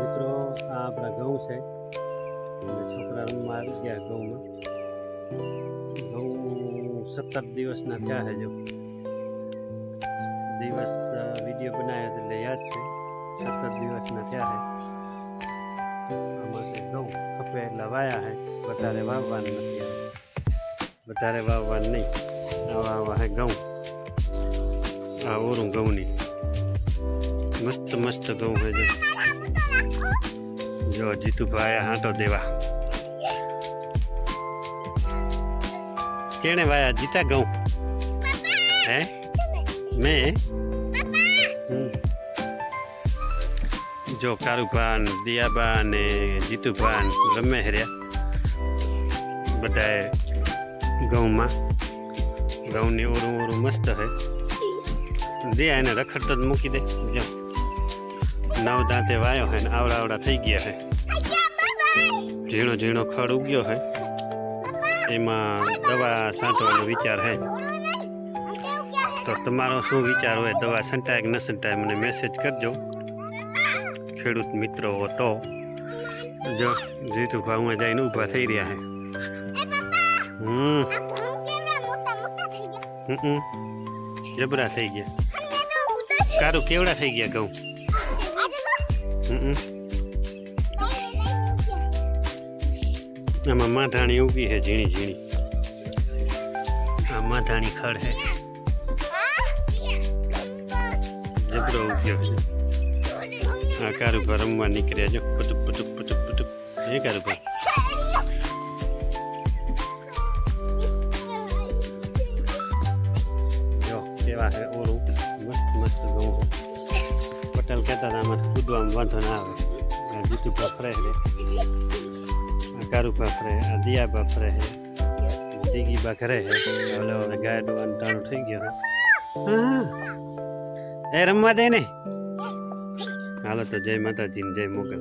મિત્રો આ આપણા ઘઉં છે. અને છોકરા રૂમમાં આવી ગયા ઘઉંમાં. ઘઉં સત્તર દિવસના થયા છે જો. દિવસ અ, વીડિયો બનાવ્યો એટલે યાદ છે. સત્તર દિવસના થયા છે. આમાં છે ઘઉં ખપે એટલે વાયા છે. વધારે વાવવાનું નથી આવે વધારે વાવવાનું નહીં. આવા આવા છે ઘઉં. આ ઓરું ઘઉંની. મસ્ત મસ્ત ઘઉં છે જો. જો જીતુભાઈ હાંટો દેવા. કેણે વાયા? જીતા ઘઉં હે? મેં. જો કારુભાન દિયાબા ને જીતુભાન રમે હર્યા બધાએ ઘઉંમાં ઘઉંની ઓરું ઓરું મસ્ત હે. દે એને રખડતો જ મૂકી દે. જો. નવ દાંતે વાયો હે ને આવડા આવડા થઈ ગયા હે. ઝીણો ઝીણો ખડ ઉગ્યો હે. એમાં દવા છાંટવાનો વિચાર હે. તો તમારો શું વિચાર હોય? દવા છંટાય કે ન છંટાય મને મેસેજ કરજો. ખેડૂત મિત્રો હો તો. જો જીતુ ભાવમાં જઈને ઊભા થઈ રહ્યા હે. હમ. હમ હમ. જબરા થઈ ગયા. કારું કેવડા થઈ ગયા ઘઉં. આમાં માથાણી ઊભી છે, ઝીણી ઝીણી. આ માથાણી ખડ છે. જબરો ઉગ્યો છે. આ કારુભા રમવા નીકળ્યા જો પુતુક પુતુક પુતુક પુતુક એ કારુભા જો, કેવા છે ઓરું મસ્ત મસ્ત છે. પટેલ કહેતા હતા, આમાં કૂદવામાં વાંધો ના આવે. જીતુ ફરે આ કારુભા ફરે આ દિયાબા ફરે હે દીગીબા ઘરે હે હવે હવે ગાય ડોવાનું ટાણું થઈ ગયો. હા એ રમવા દે ને. હાલો તો જય માતાજી જય મોગલ.